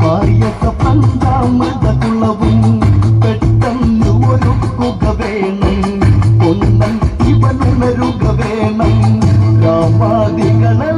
മാറിയൊക്കെ പഞ്ചാം മതകുളവും പെട്ടെന്ന് ഒരുക്കുക വേണം ഒന്നും ഇവനുണരുക വേണം രാമാദികളെ